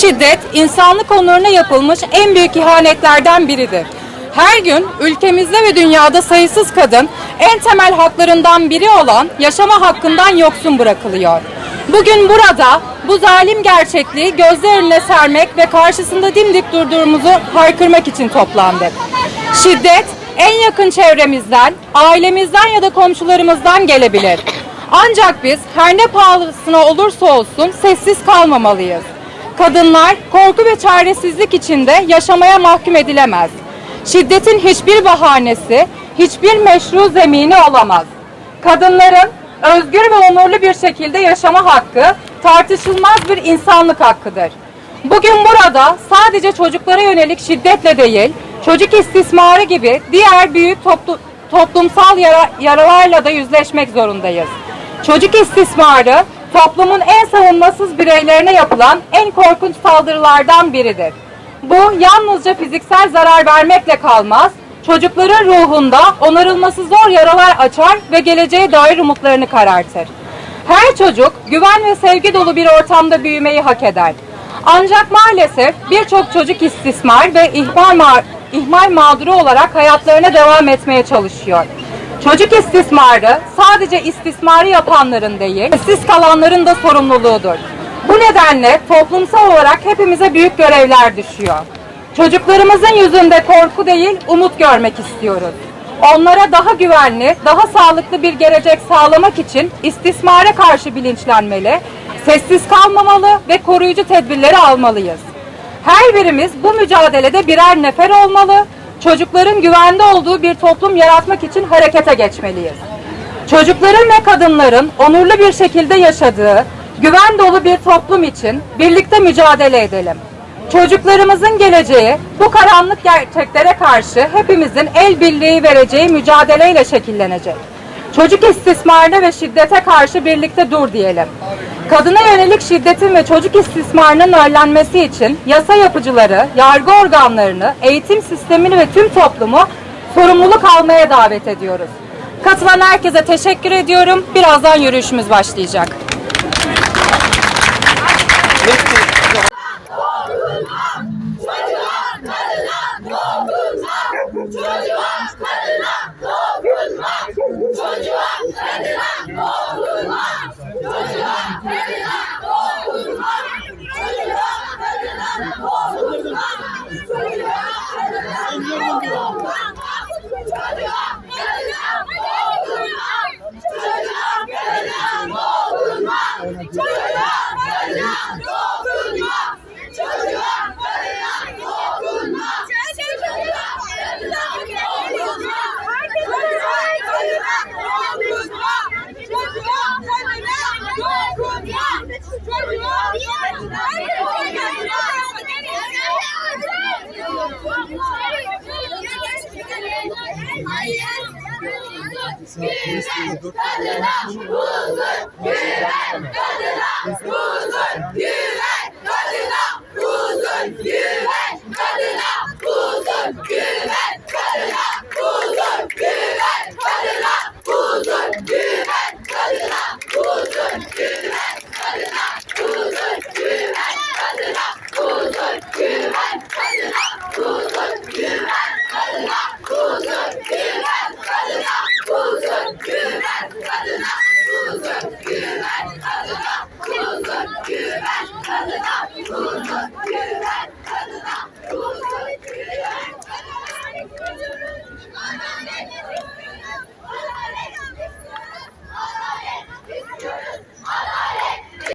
şiddet insanlık onuruna yapılmış en büyük ihanetlerden biridir. Her gün ülkemizde ve dünyada sayısız kadın en temel haklarından biri olan yaşama hakkından yoksun bırakılıyor. Bugün burada bu zalim gerçekliği gözler önüne sermek ve karşısında dimdik durduğumuzu haykırmak için toplandık. Şiddet en yakın çevremizden, ailemizden ya da komşularımızdan gelebilir. Ancak biz her ne pahasına olursa olsun sessiz kalmamalıyız. Kadınlar korku ve çaresizlik içinde yaşamaya mahkum edilemez. Şiddetin hiçbir bahanesi, hiçbir meşru zemini olamaz. Kadınların özgür ve onurlu bir şekilde yaşama hakkı tartışılmaz bir insanlık hakkıdır. Bugün burada sadece çocuklara yönelik şiddetle değil, çocuk istismarı gibi diğer büyük toplu- toplumsal yara- yaralarla da yüzleşmek zorundayız. Çocuk istismarı toplumun en savunmasız bireylerine yapılan en korkunç saldırılardan biridir. Bu yalnızca fiziksel zarar vermekle kalmaz, çocukların ruhunda onarılması zor yaralar açar ve geleceğe dair umutlarını karartır. Her çocuk güven ve sevgi dolu bir ortamda büyümeyi hak eder. Ancak maalesef birçok çocuk istismar ve ihmal, ma- ihmal mağduru olarak hayatlarına devam etmeye çalışıyor. Çocuk istismarı sadece istismarı yapanların değil, işsiz kalanların da sorumluluğudur. Bu nedenle toplumsal olarak hepimize büyük görevler düşüyor. Çocuklarımızın yüzünde korku değil, umut görmek istiyoruz. Onlara daha güvenli, daha sağlıklı bir gelecek sağlamak için istismara karşı bilinçlenmeli, sessiz kalmamalı ve koruyucu tedbirleri almalıyız. Her birimiz bu mücadelede birer nefer olmalı, çocukların güvende olduğu bir toplum yaratmak için harekete geçmeliyiz. Çocukların ve kadınların onurlu bir şekilde yaşadığı, güven dolu bir toplum için birlikte mücadele edelim. Çocuklarımızın geleceği bu karanlık gerçeklere karşı hepimizin el birliği vereceği mücadeleyle şekillenecek. Çocuk istismarına ve şiddete karşı birlikte dur diyelim. Kadına yönelik şiddetin ve çocuk istismarının önlenmesi için yasa yapıcıları, yargı organlarını, eğitim sistemini ve tüm toplumu sorumluluk almaya davet ediyoruz. Katılan herkese teşekkür ediyorum. Birazdan yürüyüşümüz başlayacak. Allah'ım. huzur, güven kadına, huzur, güven kadına, huzur, güven kadına, huzur, güven kadına, huzur, güven kadına, huzur, güven kadına, huzur, güven kadına. Thank you.